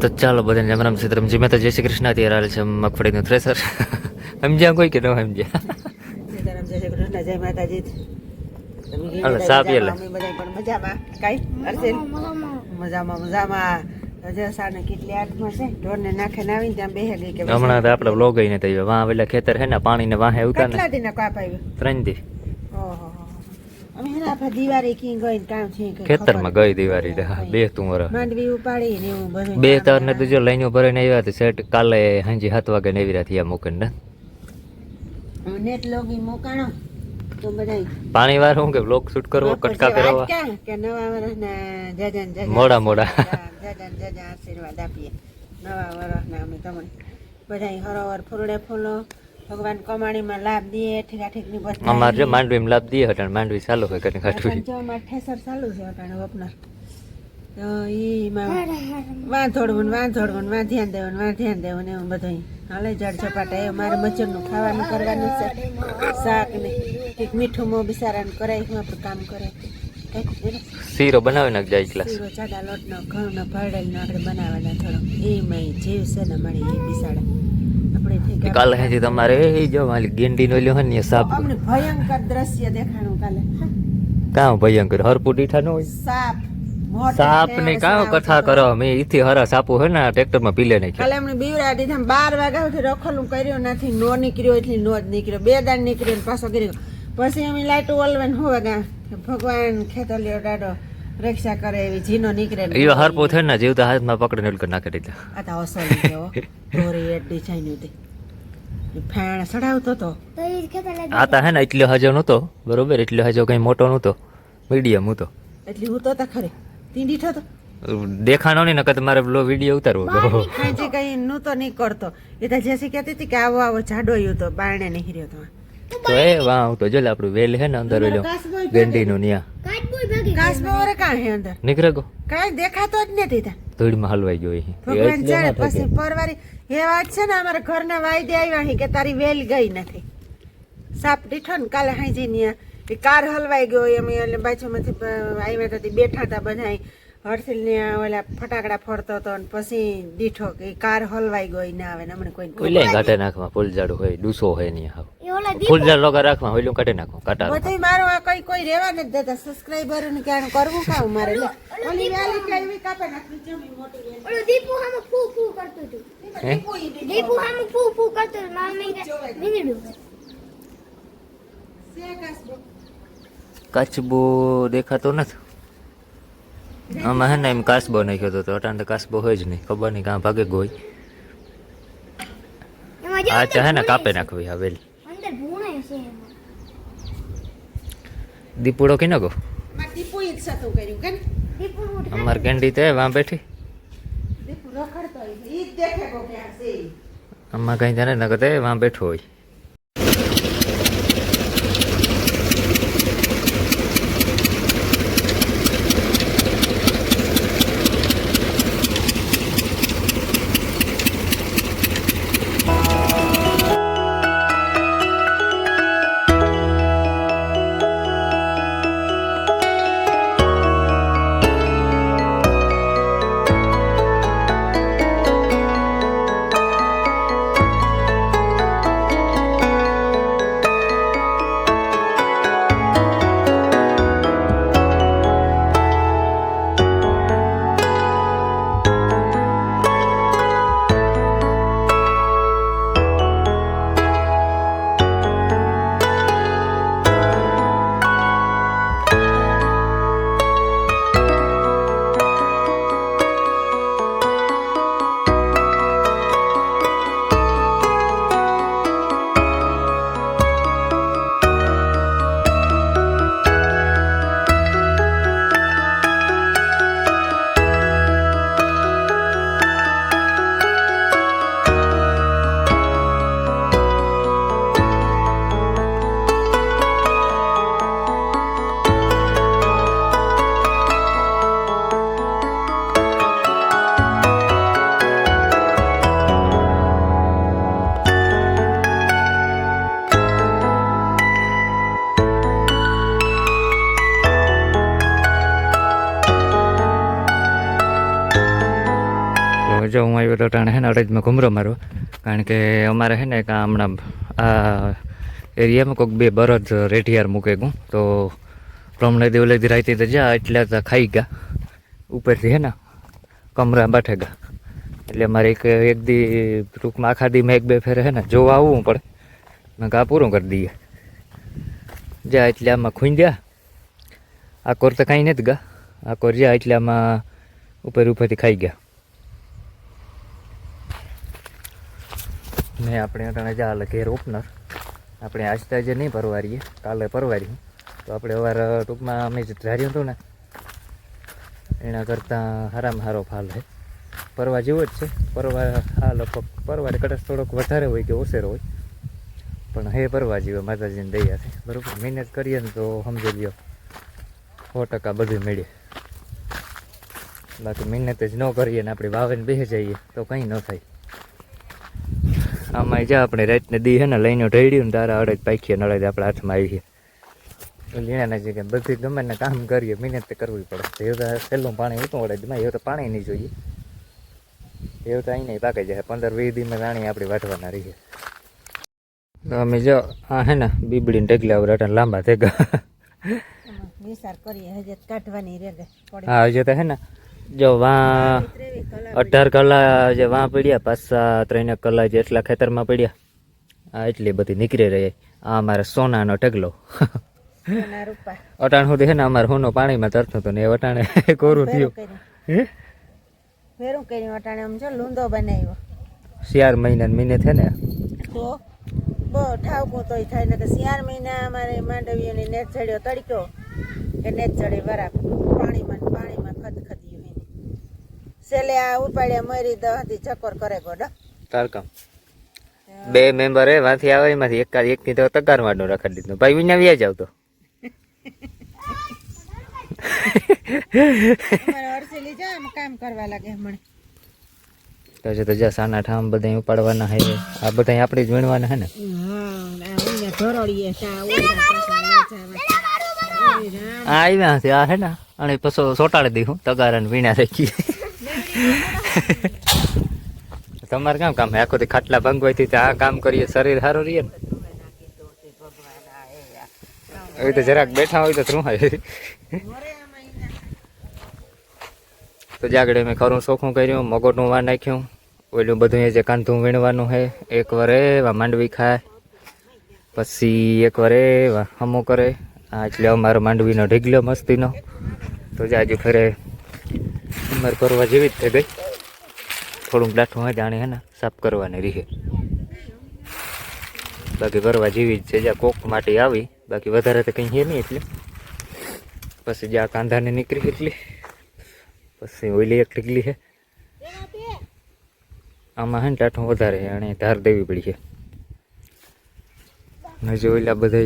તો ચાલો બધાને રામ રામ સીતારામજી મેં તો જય શ્રી કૃષ્ણ. અત્યારે હાલે છે મગફળીનું થ્રેસર. સમજ્યા કોઈ કે ન સમજ્યા? સીતારામ જય શ્રી કૃષ્ણ જય માતાજી. હાલો, ગઈ કે હમણાં તો આપણે બ્લોગ ને થયો વાહ પેલા ખેતર હે ને પાણી ને વાહે ઉતા ને કેટલા દિન કાપ આવ્યો ત્રણ દી ઓહો અમે હેને આપણે દિવાળી કી ગઈ ને કામ છે કે ખેતરમાં ગઈ દિવાળી બે તું વરસ માંડવી ઉપાડી ને એવું બધું બે તાર ને કરે. જો લાઈનો ભરાઈને આવ્યા તો સેટ કાલે હાંજી સાત વાગે ને એવી થયા મૂકીને ને. નેટ લોગી મોકાણો પાણી વાર હું કે બ્લોક શૂટ કરવો કટકા કરવા કે નવા વર્ષના જજન જજન મોડા મોડા. જજન જજન આશીર્વાદ આપીએ. નવા વર્ષના અમે તમને બધાય હરોવર ફૂલડે ફૂલો. ભગવાન કમાણીમાં લાભ દઈએ ઠીકા ઠીકની બસ અમારે જો માંડવી લાભ દઈએ હટાણ માંડવી ચાલુ હોય કરીને કાઢવી જો અમારે ઠેસર ચાલુ છે અટાણે વપના તો એમાં વાંધોડવું વાંધોડવું વાં ધ્યાન દેવું ને વાં ધ્યાન દેવું ને એવું બધું હાલે જળ ચપાટા એ મારે મચરનું ખાવાનું કરવાનું છે. શાક ને કંઈક મીઠું મો બિસારાને કરાય હું આપણે કામ કરે. કંઈક શીરો બનાવી નાખ જાય ક્લાસ શીરો ચાડા લોટનો ઘઉંનો ભરડેલનો આપણે બનાવવાના થોડો એમાંય જીવ છે ને મળી એ બિસાડા. કાલે હજી તમારે એ જો મારી ગેંડી નો લ્યો ને સાપ. અમને ભયંકર દ્રશ્ય દેખાણું કાલે. કાં ભયંકર? હરપુ દીઠા નો હોય? સાપ સાપ ને કાં કથા કરો મેં ઈથી હરા સાપુ હે ને ટ્રેક્ટરમાં પીલે નહીં કાલે એમને બીવડા દીધા બાર વાગ્યા સુધી રખલું કર્યું નથી. નો નીકળ્યો એટલે નો જ નીકળ્યો. બે દાન નીકળ્યો ને પાછો કર્યો પછી અમે લાઈટ ઓલવેન હોવા ગયા ભગવાન ખેતર લ્યો ડાડો રક્ષા કરે એવી જીનો નીકળે એ હર પોથે ના જીવ તો હાથમાં પકડીને ના નાખી દે આ તો અસલ કેવો. દોરી એડી ડિઝાઇન હતી. ફેણ સડાવતો તો. આ તા હે ને એટલો હજો નહોતો બરોબર? એટલો હજો કઈ મોટો નહોતો મીડિયમ હતો. એટલે હું તો તા ખરે. તીંડી થતો. દેખાણો નહીં નકર મારે પેલો વીડિયો ઉતારવો. હતો. કાંઈ કઈ નું તો નહીં કરતો એ તો જેસી કહેતી હતી કે આવો આવો જાડોયું તો બારણે નીકળ્યો તો. તો એ વાવ તો જો આપણું વેલ હે ને અંદર ઓલો ગેંડી નું ન્યા. કાસ બવરે કાં હે અંદર? નીકળે ગો કાંઈ દેખાતો જ નથી ત્યાં. ધૂળમાં હલવાઈ ગયો. ભગવાન જાણે પછી પરવારી એ વાત છે ને અમારા ઘરના વાયદે આવ્યા અહીં કે તારી વેલ ગઈ નથી. સાપ દીઠો ને કાલે હાઈજી ન્યા. એ કાર હલવાઈ ગયો એમ એટલે બાજુમાંથી આવ્યા હતા બેઠા હતા બધા હર્ષિલ ને ઓલા ફટાકડા ફોડતો હતો ને પછી દીઠો કે કાર હલવાઈ ગઈ ને આવે ને હમણાં કે કોઈ ઓલે કાઢે નાખવા ફૂલઝાડું હોય ડૂસો હોય નહીં હાવ. ફૂલઝાડ લોકા રાખવા ઓલું કાઢી નાખો કાટા બધું મારો આ કઈ કોઈ રેવા નથી દેતા. સબસ્ક્રાઇબર ને ક્યાં કરવું કા મારે લે ઓલી વાલી કે એવી કાપે નાખી જમી મોટી વેલી. ઓલું દીપુ હામે ફૂ ફૂ કરતો હતો. હે? દીપુ. હામે ફૂ ફૂ કરતો હતું. મારા મેં વીજળું છે દેખાતો નથી. આમાં હે ને એમ કાસબો નાખ્યો હતો તો અટાણ તો કાસબો હોય જ નહીં. ખબર નહીં કાં ભાગે ગોય. એમાં આ તો હે ને કાપે નાખવી હા વેલ અંદર ભૂણાય છે એમાં. દીપુડો કિનો ગો? મારે દીપુએ જ સતું કર્યું કે ને? દીપુ ઉઠ અમાર કેન્ડી તે વાં બેઠી. આમાં કઈ જાણે નગર તે વાં બેઠો હોય. આવ્યો તો ટાણે હે ને અડદમાં ઘૂમરો મારો કારણ કે અમારે હે ને કાં હમણાં આ એરિયામાં કોઈક બે બરદ રેઢિયાર મૂકે ગું તો પ્રમણે દેવ લઈ રાતે તો જા એટલે તો ખાઈ ગયા. ઉપરથી હે ને કમરા બાઠે ગયા. એટલે મારે એક એક દી ટૂંકમાં આખા દીમાં એક બે ફેરે હે ને જોવા આવવું પડે. મેં કા પૂરું કરી દઈએ. જા એટલે આમાં ખૂંદ્યા આ કોર તો કાંઈ નથી ગા આ કોર જ્યાં એટલે આમાં ઉપર ઉપરથી ખાઈ ગયા. ને આપણે અટાણે જા હાલે ઘેર ઓપનર આપણે આજ તો આજે નહીં પરવારીએ, કાલે પરવારી તો આપણે અવાર ટૂંકમાં અમે જ ધાર્યું હતું ને, એના કરતાં હારામાં હારો ફાલ છે પરવા જેવો જ છે. પરવા, હા, લગભગ પરવારે કદાચ થોડોક વધારે હોય કે ઓછેરો હોય. પણ હે પરવા જેવો, માતાજીની દયાથી બરાબર? મહેનત કરીએ ને તો સમજી લ્યો, સો ટકા બધું મળીએ બાકી મહેનત જ ન કરીએ ને આપણે વાવીને બેસી જઈએ તો કંઈ ન થાય. આમાં જા આપણે રાતને દી હે ને લઈને ઢળ્યું ને તારા અડદ પાખીએ નળદ આપણા હાથમાં આવીએ લીણાના જે બધી ગમે ને કામ કરીએ મહેનત કરવી પડે. એવું તો છેલ્લું પાણી ઉતું અડદમાં એવું તો પાણી નહીં જોઈએ. એવું તો અહીં નહીં પાકી જાય. પંદર વીસ દીમાં રાણી આપણી વાટવાના રહીએ અમે જો આ હે ને બીબડીને ટેકલા ઉપર લાંબા થઈ ગયા હા હજુ તો હે ને જો વાં અઢાર કલાક જે વાં પડ્યા પાછા ત્રણ કલાક જેટલા ખેતરમાં પડ્યા આ એટલી બધી નીકળી રહી. આ અમારે સોનાનો ઢગલો. અટાણ સુધી હે ને અમારે હું પાણીમાં તરતું હતું ને એ અટાણે કોરું થયું. હે? ફેરું કર્યું અટાણે આમ જો લૂંદો બનાવ્યો. શિયાર મહિના મહિને છે ને? તો બહુ ઠાવકું તોય થાય ને કે શિયાર મહિના અમારે માંડવીઓની નેટ ચડ્યો તડક્યો. કે નેટ ચડી બરાબર. પાણીમાં પાણીમાં છેલ્લે આ ઉપાડ્યા મરી દહથી ચક્કર કરે ગોડો તારકમ બે મેમ્બર એ વાંથી આવે એમાંથી એક એક ની તો તગાર માંડો રખડી દીધું. ભાઈ વિના વ્યાજ આવતો. અરસેલી આમ કામ કરવા લાગે હમણાં. તો છે તો જા સાના ઠામ બધા ઉપાડવાના હે આ બધા આપણે જ વીણવાના હે ને? આવ્યા છે આ હે ને? અને પછી સોટાડી દીધું તગાર વીણા રાખી તમારે કામ કામ? આખો દી ખાટલા ભંગ હોય તો આ કામ કરીએ, શરીર સારું રહીએ ને? એવી તો જરાક બેઠા હોય તો શું હોય. તો જાગડે મેં ખરું ચોખ્ખું કર્યું મગોટનું વા નાખ્યું. ઓલું બધું એ જે કાંધું વીણવાનું છે એક વાર એવા માંડવી ખાય, પછી એક વાર એવા હમો કરે. એટલે અમારો માંડવીનો ઢીગલો મસ્તીનો. તો જાજુ ફેરે અમારે કરવા જેવી જ થઈ ગઈ થોડુંક ડાઠું હોય જાણે હે ને, સાફ કરવાની રીહે. બાકી ભરવા જેવી જ છે, જ્યાં કોક માટે આવી, બાકી વધારે તો કંઈ છે નહીં એટલે. પછી જ્યાં કાંધાને નીકળી એટલી, પછી ઓઈલી એક ટીકલી છે. આમાં હે ને ટાઠું વધારે છે, અને ધાર દેવી પડી છે. ને જે ઓઈલા બધા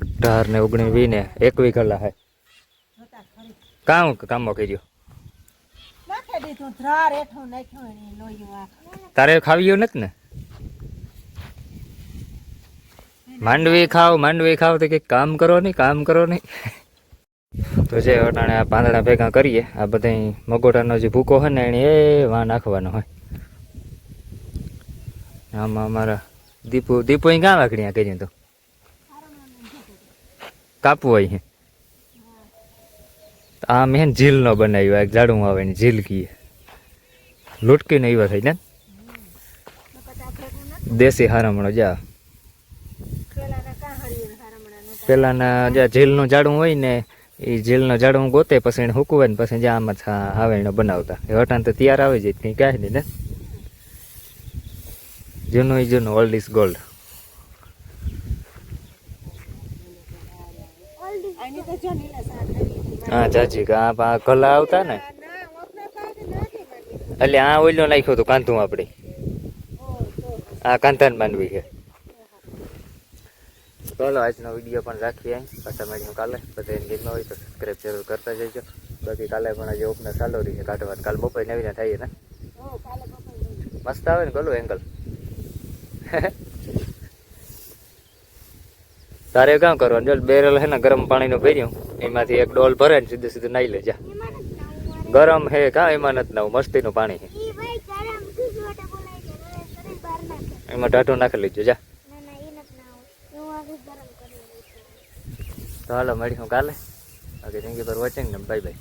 અઢાર ને ઓગણીસ વીને એકવી કલા છે. કામ કામો કર્યો. નાખી દીધું ધ્રાર હેઠું નાખ્યું એને લોયું આ તારે ખાવ્યું નથી ને માંડવી ખાવ માંડવી ખાવ તો કંઈક કામ કરો નહીં કામ કરો નહીં. તો જે અટાણે આ પાંદડા ભેગા કરીએ આ બધા મગોટાનો જે ભૂકો હોય ને એને એ વા નાખવાનો હોય. આમાં અમારા દીપુ દીપુ અહીં ક્યાં વાકડી કર્યું તો. કાપવું હોય આ મેં ઝીલનો બનાવ્યો એક ઝાડું આવે ને ઝીલ કીએ. લૂટકીને એવા થઈ ને દેશી હારામણો જા. પેલાના જ્યાં જેલનું ઝાડું હોય ને એ ઝીલનું ઝાડું ગોતે પછી એને હુકવે ને પછી જ્યાં આમાં આવે એને બનાવતા. એ વટાણ તો તૈયાર આવી જાય કંઈ કાંઈ નહીં ને જૂનું ઈ જૂનું ઓલ્ડ ઇઝ ગોલ્ડ હા ચાચી આ કલા આવતા ને ના ઓપના કાઢી નાખી માંડી એટલે આ ઓઈલો નાખ્યું હતું કાંધું આપણે. આ કાંધાન માનવી છે. ચાલો, આજનો વીડિયો પણ રાખીએ. પાછા મળીશું કાલે. બધા ગીતમાં હોય તો સબસ્ક્રાઈબ જરૂર કરતા જજો બાકી કાલે પણ આજે ઓપનર ચાલુ રહી છે કાઢવાનું. કાલે બપોરે નવીને થાય ને? મસ્ત આવે ને ગલું એંગલ તારે કામ કરવાનું? જો બેરલ હે ને ગરમ પાણીનું ભર્યું, એમાંથી એક ડોલ ભરે ને સીધું સીધું નાઈ લેજા. ગરમ હે કા એમાં નથી નવું મસ્તીનું પાણી એમાં ટાટું નાખી લીધું જા. તો હાલો મળીશું કાલે. બાકી થેન્ક યુ ફોર ને બાય બાય